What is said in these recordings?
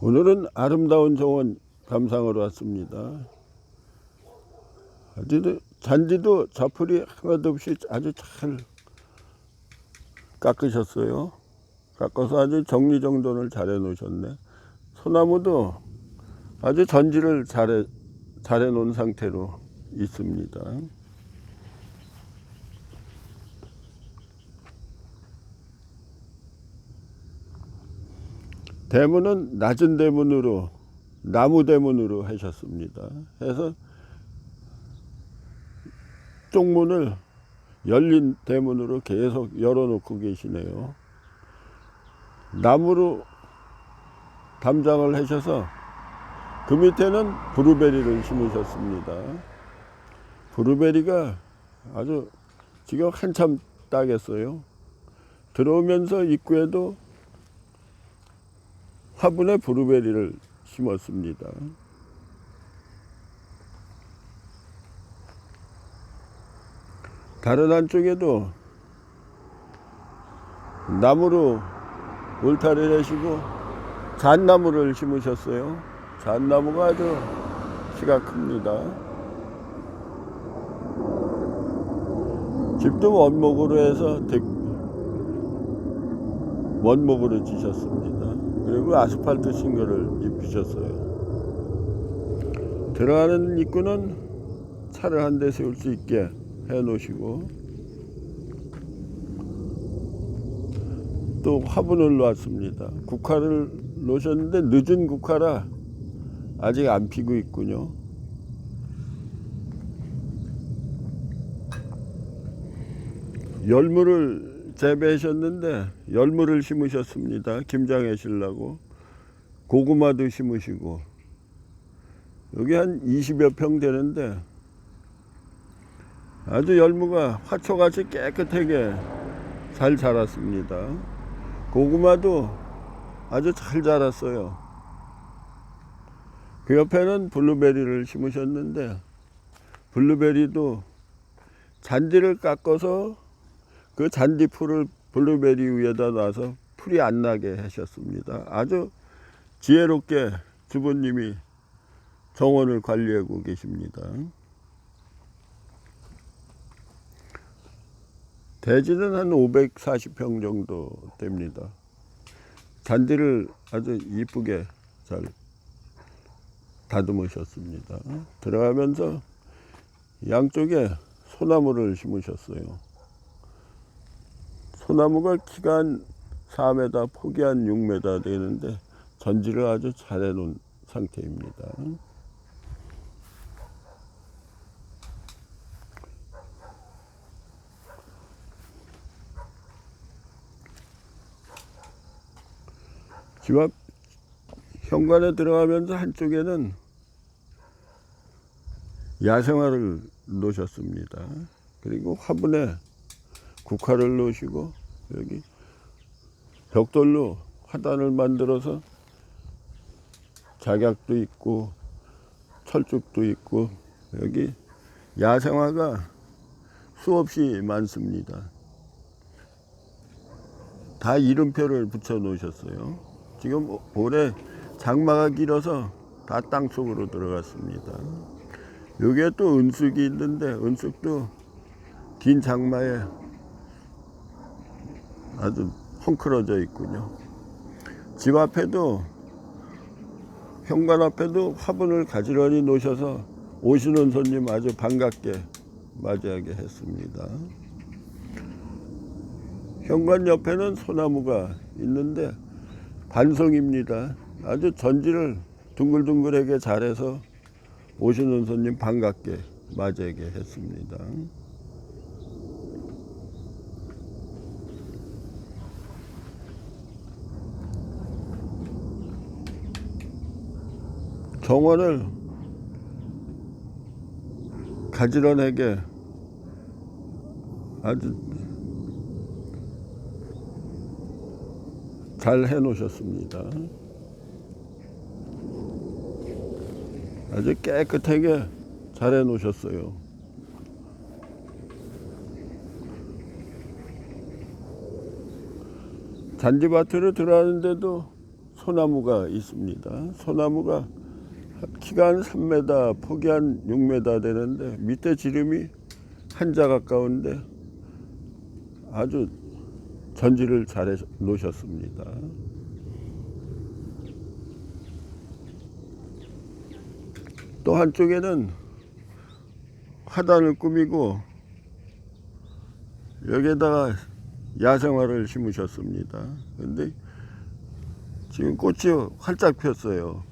오늘은 아름다운 정원 감상으로 왔습니다. 아주 잔디도 자풀이 하나도 없이 아주 잘 깎으셨어요. 깎아서 아주 정리정돈을 잘 해놓으셨네. 소나무도 아주 전지를 잘 해놓은 상태로 있습니다. 대문은 낮은 대문으로 나무 대문으로 하셨습니다. 해서 쪽문을 열린 대문으로 계속 열어놓고 계시네요. 나무로 담장을 하셔서 그 밑에는 브루베리를 심으셨습니다. 브루베리가 아주 지금 한참 따겠어요. 들어오면서 입구에도 화분에 브루베리를 심었습니다. 다른 한쪽에도 나무로 울타리를 하시고 잣나무를 심으셨어요. 잣나무가 아주 키가 큽니다. 집도 원목으로 해서 대- 원목으로 지셨습니다. 그리고 아스팔트 싱글을 입히셨어요. 들어가는 입구는 차를 한 대 세울 수 있게 해 놓으시고 또 화분을 놓았습니다. 국화를 놓으셨는데 늦은 국화라 아직 안 피고 있군요. 열무를 재배하셨는데 열무를 심으셨습니다. 김장에 실라고 고구마도 심으시고 여기 한 20여 평 되는데 아주 열무가 화초같이 깨끗하게 잘 자랐습니다. 고구마도 아주 잘 자랐어요. 그 옆에는 블루베리를 심으셨는데 블루베리도 잔디를 깎아서 그 잔디풀을 블루베리 위에다 놔서 풀이 안 나게 하셨습니다. 아주 지혜롭게 주부님이 정원을 관리하고 계십니다. 대지는 한 540평 정도 됩니다. 잔디를 아주 이쁘게 잘 다듬으셨습니다. 들어가면서 양쪽에 소나무를 심으셨어요. 소나무가 키가 한 4m, 폭이 한 6m 되는데 전지를 아주 잘 해놓은 상태입니다. 집 앞 현관에 들어가면서 한쪽에는 야생화를 놓으셨습니다. 그리고 화분에 국화를 놓으시고 여기 벽돌로 화단을 만들어서 작약도 있고 철쭉도 있고 여기 야생화가 수없이 많습니다. 다 이름표를 붙여 놓으셨어요. 지금 올해 장마가 길어서 다 땅 속으로 들어갔습니다. 여기에 또 은숙이 있는데 은숙도 긴 장마에 아주 헝클어져 있군요. 집 앞에도 현관 앞에도 화분을 가지런히 놓으셔서 오시는 손님 아주 반갑게 맞이하게 했습니다. 현관 옆에는 소나무가 있는데 반송입니다. 아주 전지를 둥글둥글하게 잘해서 오시는 손님 반갑게 맞이하게 했습니다. 정원을 가지런하게 아주 잘 해놓으셨습니다. 아주 깨끗하게 잘 해놓으셨어요. 잔디밭으로 들어가는데도 소나무가 있습니다. 소나무가 키가 한 3m, 폭이 한 6m 되는데 밑에 지름이 한 자 가까운데 아주 전지를 잘 놓으셨습니다. 또 한쪽에는 화단을 꾸미고 여기에다가 야생화를 심으셨습니다. 근데 지금 꽃이 활짝 폈어요.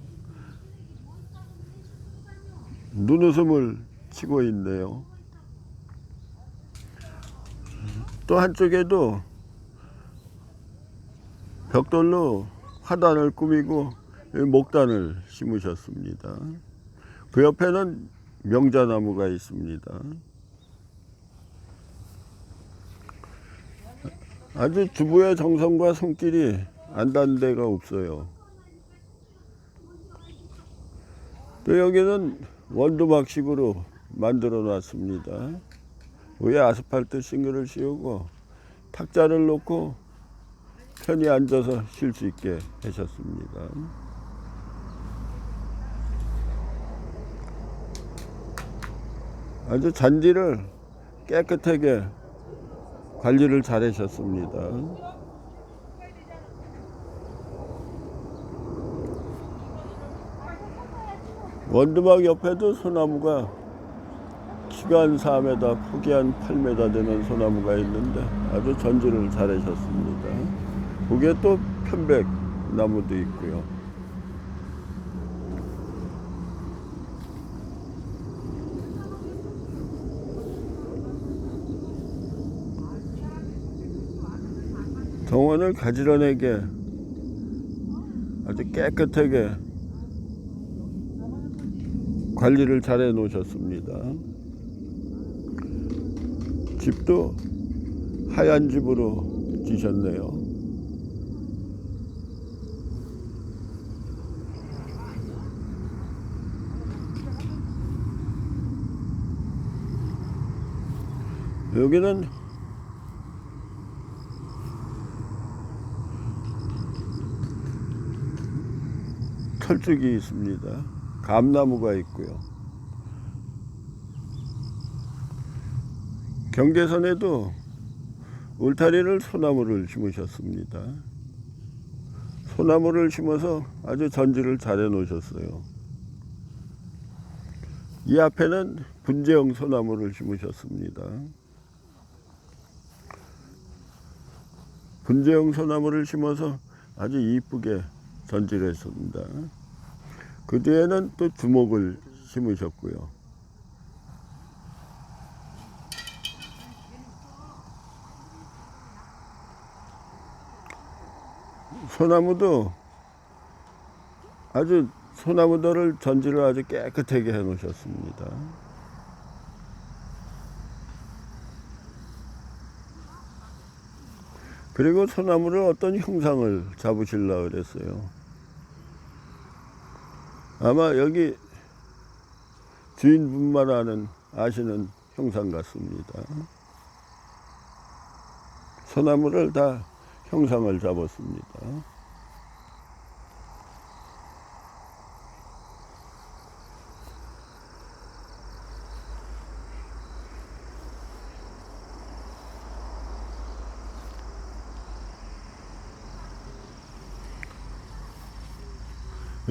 눈웃음을 치고 있네요. 또 한쪽에도 벽돌로 화단을 꾸미고 목단을 심으셨습니다. 그 옆에는 명자나무가 있습니다. 아주 주부의 정성과 손길이 안 닿는 데가 없어요. 또 여기는 원두막식으로 만들어 놨습니다. 위에 아스팔트 싱글을 씌우고 탁자를 놓고 편히 앉아서 쉴 수 있게 하셨습니다. 아주 잔디를 깨끗하게 관리를 잘 하셨습니다. 원두막 옆에도 소나무가 한 4m, 폭이 한 8m 되는 소나무가 있는데 아주 전지를 잘 하셨습니다. 거기에 또 편백 나무도 있고요. 정원을 가지런하게 아주 깨끗하게 관리를 잘 해 놓으셨습니다. 집도 하얀 집으로 지셨네요. 여기는 철쭉이 있습니다. 감나무가 있고요. 경계선에도 울타리를 소나무를 심으셨습니다. 소나무를 심어서 아주 전지를 잘 해놓으셨어요. 이 앞에는 분재형 소나무를 심으셨습니다. 분재형 소나무를 심어서 아주 이쁘게 전지를 했습니다. 그 뒤에는 또 주목을 심으셨고요. 소나무도 아주 소나무들을 전지를 아주 깨끗하게 해 놓으셨습니다. 그리고 소나무를 어떤 형상을 잡으시려고 그랬어요. 아마 여기 주인분만 아는 아시는 형상 같습니다. 소나무를 다 형상을 잡았습니다.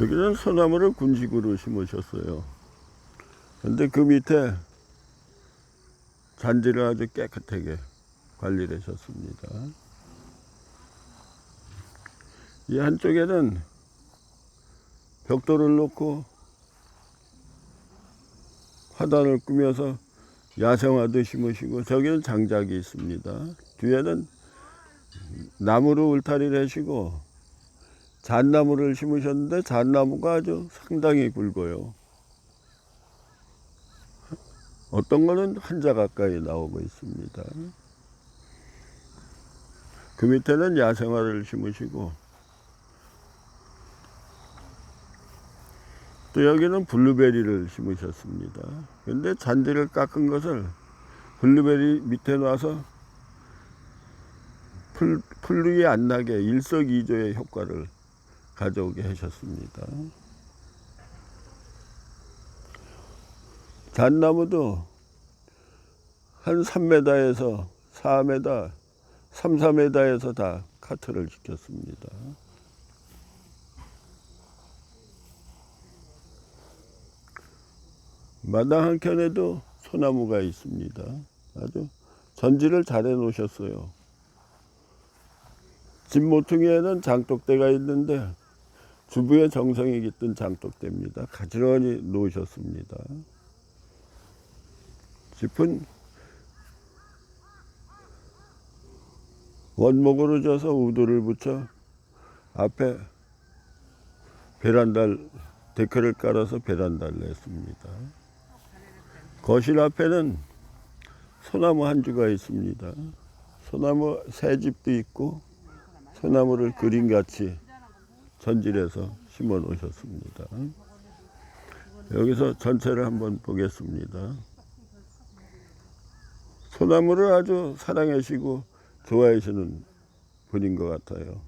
여기는 소나무를 군식으로 심으셨어요. 근데 그 밑에 잔디를 아주 깨끗하게 관리를 하셨습니다. 이 한쪽에는 벽돌을 놓고 화단을 꾸며서 야생화도 심으시고 저기는 장작이 있습니다. 뒤에는 나무로 울타리를 하시고 잣나무를 심으셨는데 잣나무가 아주 상당히 굵어요. 어떤 거는 한자 가까이 나오고 있습니다. 그 밑에는 야생화를 심으시고 또 여기는 블루베리를 심으셨습니다. 근데 잔디를 깎은 것을 블루베리 밑에 놔서 풀, 풀이 안 나게 일석이조의 효과를 가져오게 하셨습니다. 잣나무도 한 3m에서 4m, 3, 4m에서 다 카트를 시켰습니다. 마당 한켠에도 소나무가 있습니다. 아주 전지를 잘 해놓으셨어요. 집 모퉁이에는 장독대가 있는데 주부의 정성이 깃든 장독대입니다. 가지런히 놓으셨습니다. 짚은 원목으로 져서 우도를 붙여 앞에 베란다를 데크를 깔아서 베란다를 냈습니다. 거실 앞에는 소나무 한 주가 있습니다. 소나무 새 집도 있고 소나무를 그림같이 전질해서 심어 놓으셨습니다. 여기서 전체를 한번 보겠습니다. 소나무를 아주 사랑하시고 좋아하시는 분인 것 같아요.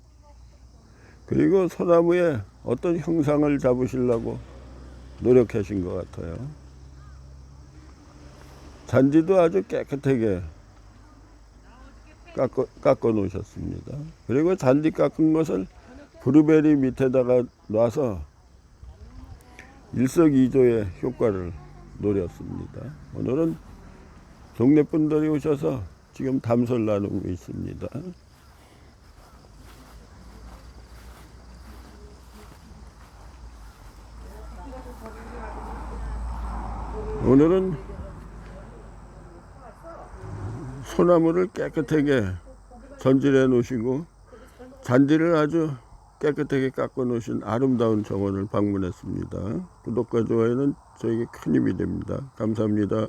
그리고 소나무에 어떤 형상을 잡으시려고 노력하신 것 같아요. 잔디도 아주 깨끗하게 깎아, 깎아 놓으셨습니다. 그리고 잔디 깎은 것을 브루베리 밑에다가 놔서 일석이조의 효과를 노렸습니다. 오늘은 동네 분들이 오셔서 지금 담소를 나누고 있습니다. 오늘은 소나무를 깨끗하게 전질해 놓으시고 잔디를 아주 깨끗하게 깎아 놓으신 아름다운 정원을 방문했습니다. 구독과 좋아요는 저에게 큰 힘이 됩니다. 감사합니다.